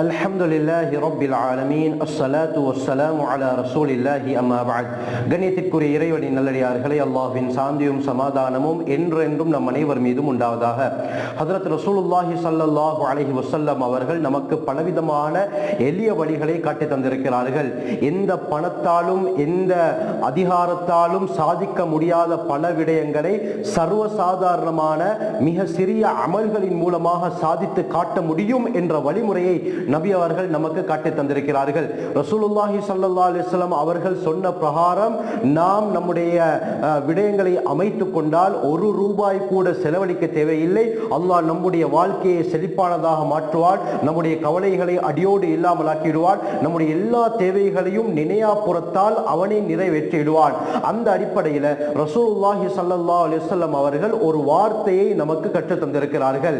அல்ஹம்துலில்லாஹி ரப்பில் ஆலமீன் அஸ்ஸலாத்து வஸ்ஸலாமு அலா ரசூலில்லாஹி அம்மா பஅத் கண்ணியத்திற்குரிய இறைவனின் நல்லடியார்களே அல்லாஹ்வின் சாந்தியும் சமாதானமும் என்றென்றும் நம் அனைவர் மீதும் உண்டாவதாக. ஹதரத் ரசூலுல்லாஹி ஸல்லல்லாஹு அலைஹி வஸல்லம் அவர்கள் நமக்கு பலவிதமான எளிய வழிகளை காட்டி தந்திருக்கிறார்கள். எந்த பணத்தாலும் எந்த அதிகாரத்தாலும் சாதிக்க முடியாத பல விடயங்களை சர்வசாதாரணமான மிக சிறிய அமல்களின் மூலமாக சாதித்து காட்ட முடியும் என்ற வழிமுறையை நபி அவர்கள் நமக்கு காட்டி தந்திருக்கிறார்கள். ரசூலுல்லாஹி சல்லா அலிஸ்லாம் அவர்கள் சொன்ன பிரகாரம் நாம் நம்முடைய விடயங்களை அமைத்து கொண்டால் ஒரு ரூபாய் கூட செலவழிக்க தேவையில்லை. அல்லாஹ் நம்முடைய வாழ்க்கையை செழிப்பானதாக மாற்றுவார் நம்முடைய கவலைகளை அடியோடு இல்லாமல் ஆக்கிடுவான் நம்முடைய எல்லா தேவைகளையும் நினையா புறத்தால் அவனை நிறைவேற்றிடுவான் அந்த அடிப்படையில் ரசூலுல்லாஹி சல்லா அலிஸ்லாம் அவர்கள் ஒரு வார்த்தையை நமக்கு கற்றுத் தந்திருக்கிறார்கள்.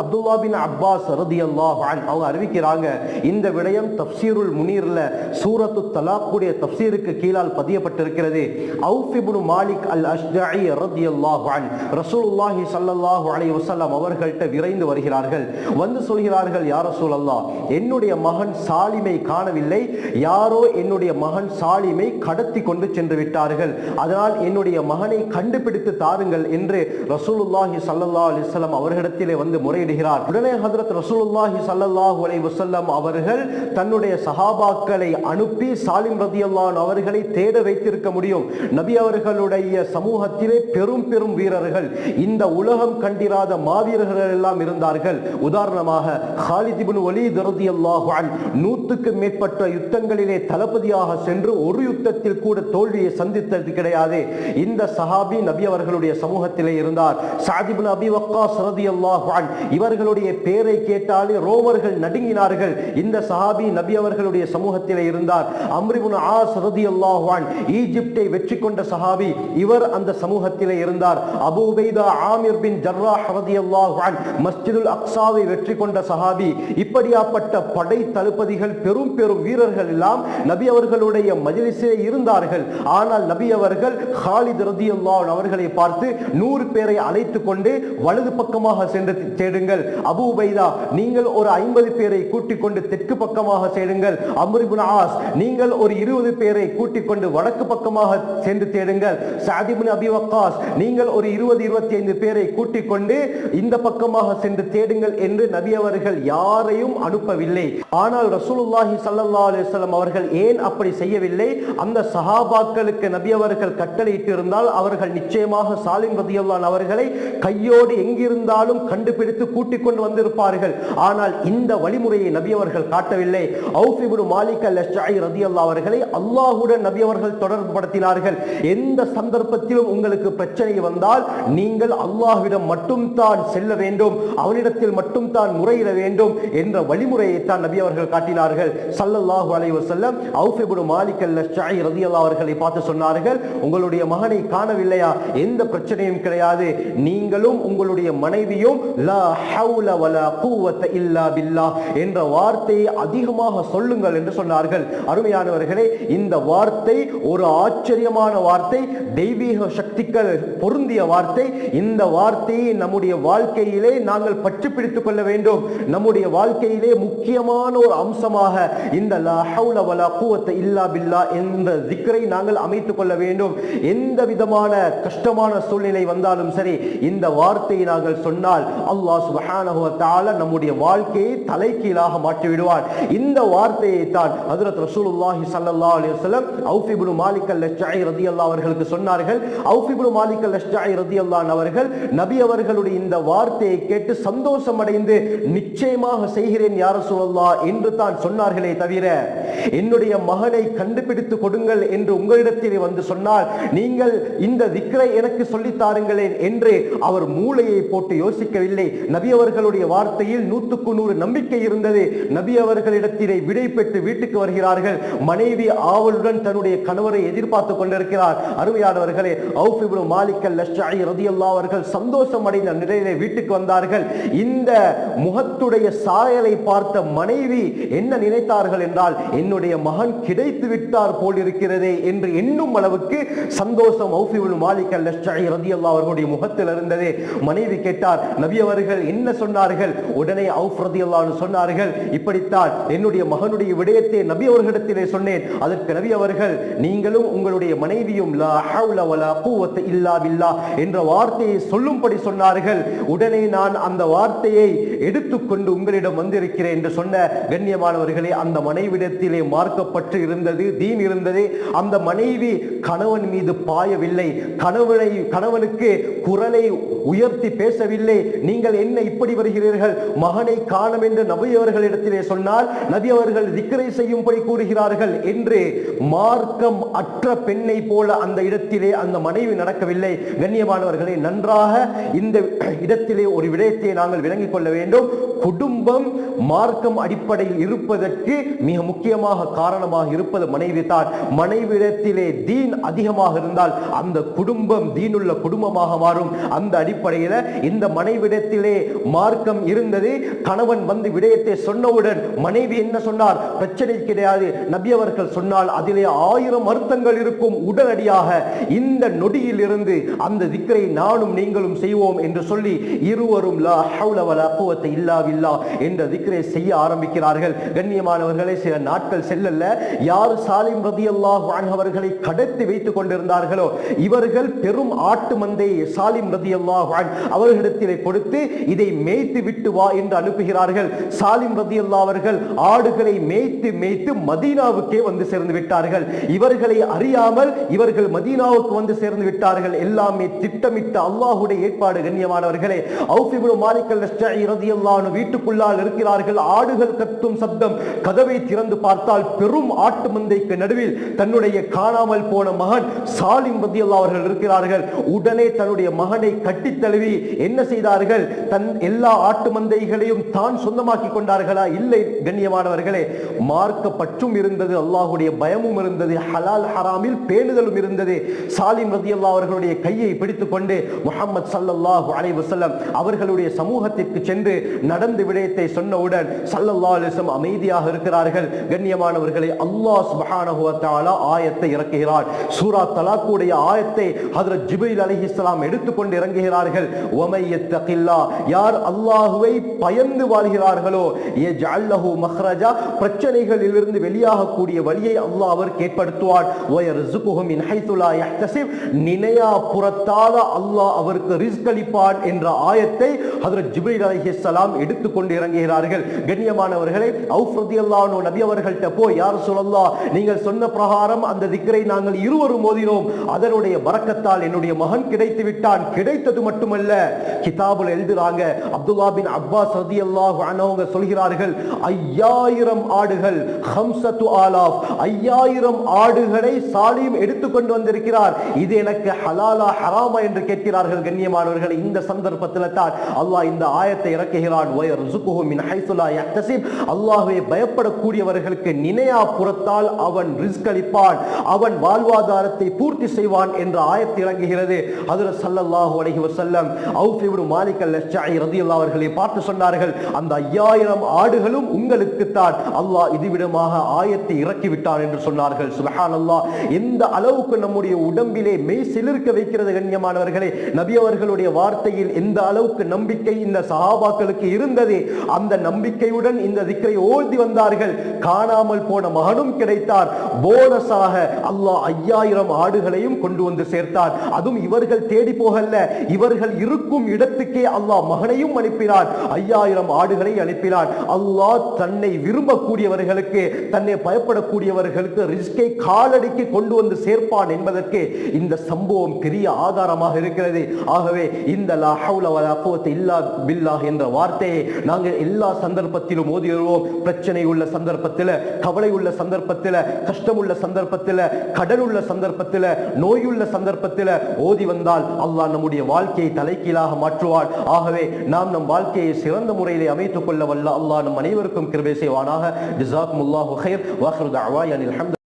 அப்துல்லா பின் அப்பாஸ் ரதியல்லாஹு அன்ஹு. அவங்க அறிவிக்கிறாங்க இந்த விடயம் தப்சீருல் முனீர்ல சூரத்து தலாக்குடைய தப்சீருக்கு கீழால் பதியப்பட்டிருக்கிறது. அவுஃபிபுனு மாலிக் அல் அஷ்ஜஇ ரதியல்லாஹு அல்லாஹான் ரசூலுல்லாஹி ஸல்லல்லாஹு அலைஹி வசல்லாம் அவர்கள்ட்ட விரைந்து வருகிறார்கள். வந்து சொல்கிறார்கள் யார் ரசூல் ரசூலல்லாஹ் என்னுடைய மகன் சாலிமை காணவில்லை. யாரோ என்னுடைய மகன் சாலிமை கடத்தி கொண்டு சென்று விட்டார்கள். அதனால் என்னுடைய மகனை கண்டுபிடித்து தாருங்கள் என்று ரசூலுல்லாஹி ஸல்லல்லாஹு அலைஹி அவர்களிடத்திலே வந்து முறையிடுகிறார். உடனே ஹதரத் ரசூலுல்லாஹி ஸல்லல்லாஹு அலைஹி வசல்லம் அவர்கள் தன்னுடைய சஹாபாக்களை அனுப்பி சாலிம் ரதியல்லான் அவர்களை தேட வைத்திருக்க முடியும். நபி அவர்களுடைய சமூகத்திலே பெரும் பெரும் வீரர்கள் இந்த உலகம் கண்டிராத மாவீரர்கள் எல்லாம் இருந்தார்கள். உதாரணமாக ஹாலித் ஒலி வலீத் அல்லாஹான் அன் நூற்றுக்கு மேற்பட்ட யுத்தங்களிலே தளபதியாக சென்று ஒரு யுத்தத்தில் கூட தோல்வியை சந்தித்தது கிடையாது. இந்த சஹாபி நபி அவர்களுடைய சமூகத்திலே இருந்தார். சாதிபுன் அபி வக்காஸ் ரதியல்லாஹு அல்லாஹான் இவர்களுடைய பேரை கேட்டாலே ரோமர்கள் நடுங்க நடுங்கினார்கள் இந்த சஹாபி நபி அவர்களுடைய சமூகத்தில் இருந்தார். அம்ரிபுன் ஆஸ் ரதியல்லாஹு அன் ஈஜிப்டை வெற்றி கொண்ட சஹாபி இவர் அந்த சமூகத்தில் இருந்தார். Abu Ubaidah Amir bin Jarrah ரதியல்லாஹு அன் மஸ்ஜிதுல் அக்சாவை வெற்றி கொண்ட சஹாபி. இப்படியாப்பட்ட படை தளபதிகள் பெரும் பெரும் வீரர்கள் எல்லாம் நபி அவர்களுடைய மஜ்லிஸிலே இருந்தார்கள். ஆனால் நபி அவர்கள் ஹாலித் ரதி ரதியல்லாஹு அவர்களை பார்த்து நூறு பேரை அழைத்து கொண்டு வலது பக்கமாக சென்று தேடுங்கள். அபூ உபைதா நீங்கள் ஒரு ஐம்பது பேரை பேரை கூட்டிக் கொண்டு தெற்கு பக்கமாக சேருங்கள். அம்ருபின் ஆஸ் நீங்கள் ஒரு இருபது பேரை கூட்டிக் கொண்டு வடக்கு பக்கமாக சென்று தேடுங்கள். சாதிபின் அபி வக்காஸ் நீங்கள் ஒரு இருபது இருபத்தி ஐந்து பேரை கூட்டிக் கொண்டு இந்த பக்கமாக சென்று தேடுங்கள் என்று நபி அவர்கள் யாரையும் அனுப்பவில்லை. ஆனால் ரசூலுல்லாஹி சல்லா அலுவலம் அவர்கள் ஏன் அப்படி செய்யவில்லை? அந்த சஹாபாக்களுக்கு நபி அவர்கள் கட்டளையிட்டு இருந்தால் அவர்கள் நிச்சயமாக சாலிம் ரதியுல்லான் அவர்களை கையோடு எங்கிருந்தாலும் கண்டுபிடித்து கூட்டிக் கொண்டு வந்திருப்பார்கள். ஆனால் இந்த வழி வழிமுறையை நபி அவர்கள் காட்டவில்லை. அவுஃப் மாலிக் அல் அஷ்ஜஇ ரதியல்லாஹு அவர்களை அல்லாஹுடன் நபி அவர்கள் தொடர்பு படுத்தினார்கள் எந்த சந்தர்ப்பத்திலும் உங்களுக்கு பிரச்சனை வந்தால் நீங்கள் அல்லாஹ்விடம் மட்டும்தான் செல்ல வேண்டும் அவனிடத்தில் மட்டும்தான் முறையிட வேண்டும் என்ற வழிமுறையை தான் நபி அவர்கள் காட்டினார்கள். சல்லல்லாஹு அலைஹி வசல்லம் அவுஃப் மாலிக் அல் அஷ்ஜஇ ரதியல்லாஹு அவர்களை பார்த்து சொன்னார்கள் உங்களுடைய மகனை காணவில்லையா? எந்த பிரச்சனையும் கிடையாது. நீங்களும் உங்களுடைய மனைவியும் லா ஹவுல வலா கூவத்த இல்லா பில்லா என்ற வார்த்தையை அதிகமாக சொல்லுங்கள் என்று சொன்னார்கள். அருமையானவர்களே இந்த வார்த்தை ஒரு ஆச்சரியமான வார்த்தை தெய்வீக சக்திகள் பொருந்திய வார்த்தை. இந்த வார்த்தையை நம்முடைய வாழ்க்கையிலே நாங்கள் பற்றி பிடித்துக் கொள்ள வேண்டும். நம்முடைய வாழ்க்கையிலே முக்கியமான ஒரு அம்சமாக இந்த இல்லா பில்லா என்ற திக்கரை நாங்கள் அமைத்துக் கொள்ள வேண்டும். எந்த விதமான கஷ்டமான சூழ்நிலை வந்தாலும் சரி இந்த வார்த்தையை நாங்கள் சொன்னால் அல்லாஹ் சுப்ஹானஹு நம்முடைய வாழ்க்கையை தலை மாற்றி மாற்றிவிடுவான் இந்த வார்த்தையை தான் ஹஜ்ரத் ரசூலுல்லாஹி ஸல்லல்லாஹு அலைஹி வஸல்லம் அவுஃபிபுல் மாலிக் அல்-லஷ்ஜஇ ரலியல்லாஹு அவர்களுக்கு சொன்னார்கள். அவுஃபிபுல் மாலிக் அல்-லஷ்ஜஇ ரலியல்லாஹு அவர்கள் நபி அவர்களுடைய இந்த வார்த்தையை கேட்டு சந்தோஷம் அடைந்து நிச்சயமாக செய்கிறேன் யா ரசூலல்லாஹ் என்று தான் சொன்னார்களே தவிர என்னுடைய மகனை கண்டுபிடித்து கொடுங்கள் என்று உங்களிடத்திலே வந்து சொன்னால் நீங்கள் இந்த திக்ரை எனக்கு சொல்லி தாருங்களேன் என்று அவர் மூளையை போட்டு யோசிக்கவில்லை. நபி அவர்களுடைய வார்த்தையில் நூற்றுக்கு நூறு நம்பிக்கை இருந்தது. நபி அவர்களிடத்திலே விடை பெற்று வீட்டுக்கு வருகிறார்கள். மனைவி ஆவலுடன் தன்னுடைய கணவரை எதிர்பார்த்து கொண்டிருக்கிறார். அருமையானவர்களே அவுஃப் இப்னு மாலிக் அல்-லஷ்ஜஇ அவர்கள் சந்தோஷம் அடைந்த நிலையிலே வீட்டுக்கு வந்தார்கள். இந்த முகத்துடைய சாயலை பார்த்த மனைவி என்ன நினைத்தார்கள் என்றால் என்னுடைய மகன் கிடைத்து விட்டார் போல் இருக்கிறதே என்று எண்ணும் அளவுக்கு சந்தோஷம் அவுஃப் இப்னு மாலிக் அல்-லஷ்ஜஇ அவர்களுடைய முகத்தில் இருந்ததே மனைவி கேட்டார் நபி அவர்கள் என்ன சொன்னார்கள்? உடனே அவுஃப் ரலியல்லாஹு சொன்னார் சொன்னார்கள். இப்படித்தான் என்னுடைய மகனுடைய விடயத்தை நபி அவர்களிடத்திலே சொன்னேன். அதற்கு நபி அவர்கள் நீங்களும் உங்களுடைய மனைவியும் என்ற வார்த்தையை சொல்லும்படி சொன்னார்கள். உடனே நான் அந்த வார்த்தையை எடுத்துக்கொண்டு உங்களிடம் வந்திருக்கிறேன் என்று சொன்ன கண்ணியமானவர்களே அந்த மனைவிடத்திலே மார்க்கப்பட்டு இருந்தது தீன் இருந்தது. அந்த மனைவி கணவன் மீது பாயவில்லை. கணவனை கணவனுக்கு குரலை உயர்த்தி பேசவில்லை. நீங்கள் என்ன இப்படி வருகிறீர்கள்? மகனை காணும் என்று நபி அவர்களிடத்திலே சொன்னால் நபி அவர்கள் திக்கரை செய்யும்படி கூறுகிறார்கள் என்று மார்க்கம் அற்ற பெண்ணை போல அந்த இடத்திலே அந்த மனைவி நடக்கவில்லை. கண்ணியமானவர்களை நன்றாக இந்த இடத்திலே ஒரு விடயத்தை நாங்கள் விளங்கிக் கொள்ள வேண்டும். குடும்பம் மார்க்கம் அடிப்படையில் இருப்பதற்கு மிக முக்கியமாக காரணமாக இருப்பது மனைவி தான். மனைவிடத்திலே தீன் அதிகமாக இருந்தால் அந்த குடும்பம் தீனுள்ள குடும்பமாக மாறும். அந்த அடிப்படையில் இந்த மனைவிடத்திலே மார்க்கம் இருந்தது. கணவன் வந்து விடயத்தை சொன்னவுடன் மனைவி என்ன சொன்னார்? பிரச்சனை கிடையாது. நபி அவர்கள் சொன்னால் அதிலே ஆயிரம் அர்த்தங்கள் இருக்கும் உடனடியாக இந்த நொடியில் இருந்து அந்த திக்கரை நானும் நீங்களும் செய்வோம் என்று சொல்லி இருவரும் லா ஹவ்ல வலா குவத்த இல்லா என்ற திக்கரை செய்ய ஆரம்பிக்கிறார்கள். கண்ணியமானவர்களே சில நாட்கள் செல்லல்ல. யார் சாலிம் ரதி அல்லாஹ் அவர்களை கடத்தி வைத்துக் கொண்டிருந்தார்களோ இவர்கள் பெரும் ஆட்டு மந்தையை சாலிம் ரதி அல்லாஹ் அவர்களிடத்திலே கொடுத்து இதை மேய்த்து விட்டு வா என்று அனுப்புகிறார்கள். சாலிம் ரதி அல்லா அவர்கள் ஆடுகளை மேய்த்து மேய்த்து மதீனாவுக்கே வந்து சேர்ந்து விட்டார்கள். இவர்களை அறியாமல் இவர்கள் மதீனாவுக்கு வந்து சேர்ந்து விட்டார்கள். எல்லாமே திட்டமிட்ட அல்லாஹுடைய ஏற்பாடு. கண்ணியமானவர்களே அவுஃபிபுல் இப்னு மாலிக் அல்-அஷ்ஜஇ ரலியல்லாஹு வீட்டுக்குள்ளால் இருக்கிறார்கள். ஆடுகள் கத்தும் சப்தம். கதவை திறந்து பார்த்தால் பெரும் ஆட்டு மந்தைக்கு நடுவில் தன்னுடைய காணாமல் போன மகன் சாலிம் ரலியல்லாஹு அவர்கள் இருக்கிறார்கள். உடனே தன்னுடைய மகனை கட்டி தழுவி என்ன செய்தார்கள்? தன் எல்லா ஆட்டு மந்தைகளையும் தான் சொந்தமாக்கி கொண்டார்களா? இல்லை கண்ணியமானவர்களே மார்க்க பற்றும் இருந்தது அல்லாஹுடைய பயமும் இருந்தது ஹலால் ஹராமில் பேணுதலும் இருந்தது. சாலிம் ரதியல்லா அவர்களுடைய கையை பிடித்துக்கொண்டு கொண்டு முஹம்மது ஸல்லல்லாஹு அலைஹி வஸல்லம் அவர்களுடைய சமூகத்திற்கு சென்று நட நடந்த விடயத்தை சொன்னவுடன் சல்லல்லா அலைஹி அமைதியாக இருக்கிறார்கள். கண்ணியமானவர்களை அல்லாஹ் சுப்ஹானஹு ஆயத்தை இறக்குகிறார். சூரா தலாக்குடைய ஆயத்தை ஹதரத் ஜிபில் அலி இஸ்லாம் எடுத்துக்கொண்டு இறங்குகிறார்கள். ஒமையத்தகில்லா யார் அல்லாஹுவை பயந்து வாழ்கிறார்களோ ஏ ஜல்லஹு மஹ்ரஜா பிரச்சனைகளிலிருந்து வெளியாகக்கூடிய வழியை அல்லாஹ் அவருக்கு ஏற்படுத்துவார் ஒயர் மின் இன் லா யஹ்தசிப் நினையா புறத்தால அல்லாஹ் அவருக்கு ரிஸ்க் அளிப்பான் என்ற ஆயத்தை ஹதரத் ஜிபில் அலி இஸ்லாம் எடுத்து அலைஹிஸ்ஸலாம் எடுத்துக்கொண்டு இறங்குகிறார்கள் கண்ணியமானவர்களை அவுஃப் நபி அவர்கள்ட்ட போய் யார் சொல்லல்லாஹ் நீங்கள் சொன்ன பிரகாரம் அந்த திக்கரை நாங்கள் இருவரும் மோதினோம் அதனுடைய பரக்கத்தால் என்னுடைய மகன் கிடைத்து விட்டான். கிடைத்தது மட்டுமல்ல கிதாபுல் எழுதுறாங்க. அப்துல்லா பின் அப்பாஸ் ரதி அல்லாஹ் அவங்க சொல்கிறார்கள் ஐயாயிரம் ஆடுகள் ஹம்சத்து ஆலாஃப் ஐயாயிரம் ஆடுகளை சாலியும் எடுத்துக்கொண்டு வந்திருக்கிறார். இது எனக்கு ஹலாலா ஹராமா என்று கேட்கிறார்கள் கண்ணியமானவர்கள். இந்த சந்தர்ப்பத்தில் தான் அல்லாஹ் இந்த ஆயத்தை இறக்குகிறான். மின் ஹைசுலா யக்தசிப் அல்லாஹ்வை பயப்படக்கூடியவர்களுக்கு நினையா புறத்தால் அவன் ரிஸ்க் அளிப்பான் அவன் வாழ்வாதாரத்தை பூர்த்தி செய்வான் என்ற ஆயத்து இறங்குகிறது. ஹஜ்ரத் சல்லல்லாஹு அலைஹி வஸல்லம் அவுஃப் இப்னு மாலிக் அல்-அஷ்ஜஇ ரலியல்லாஹு அவர்களை பார்த்து சொன்னார்கள் அந்த ஐயாயிரம் ஆடுகளும் உங்களுக்கு தான். அல்லாஹ் இதுவிடமாக ஆயத்தை இறக்கி விட்டான் என்று சொன்னார்கள். சுபஹானல்லாஹ். எந்த அளவுக்கு நம்முடைய உடம்பிலே மெய் சிலிர்க்க வைக்கிறது கண்ணியமானவர்களே நபி அவர்களுடைய வார்த்தையில் எந்த அளவுக்கு நம்பிக்கை இந்த சஹாபாக்களுக்கு இருந்தது இருந்தது. அந்த நம்பிக்கையுடன் இந்த திக்கரை ஓதி வந்தார்கள். காணாமல் போன மகனும் கிடைத்தார். போனஸாக அல்லாஹ் ஐயாயிரம் ஆடுகளையும் கொண்டு வந்து சேர்த்தார். அதுவும் இவர்கள் தேடி போகல இவர்கள் இருக்கும் இடத்துக்கே அல்லாஹ் மகனையும் அனுப்பினார். ஐயாயிரம் ஆடுகளை அனுப்பினார். அல்லாஹ் தன்னை விரும்பக்கூடியவர்களுக்கு தன்னை பயப்படக்கூடியவர்களுக்கு ரிஸ்கை காலடிக்கு கொண்டு வந்து சேர்ப்பான் என்பதற்கு இந்த சம்பவம் பெரிய ஆதாரமாக இருக்கிறது. ஆகவே இந்த லா ஹவுல வலா குவத்த இல்லா பில்லாஹ் என்ற வார்த்தையை நாங்கள் எல்லா சந்தர்ப்பத்திலும் ஓதி பிரச்சனை உள்ள சந்தர்ப்பத்தில் கவலை உள்ள சந்தர்ப்பத்தில் கஷ்டம் உள்ள சந்தர்ப்பத்தில் கடல் உள்ள சந்தர்ப்பத்தில் நோயுள்ள சந்தர்ப்பத்தில் ஓதி வந்தால் அல்லாஹ் நம்முடைய வாழ்க்கையை தலைகீழாக மாற்றுவார் ஆகவே நாம் நம் வாழ்க்கையை சிறந்த முறையிலே அமைத்துக் கொள்ள வல்ல அல்லாஹ் நம் அனைவருக்கும் கிருபை செய்வானாக. ஜிசாக்கும் அல்லாஹு ஹைர் அனில்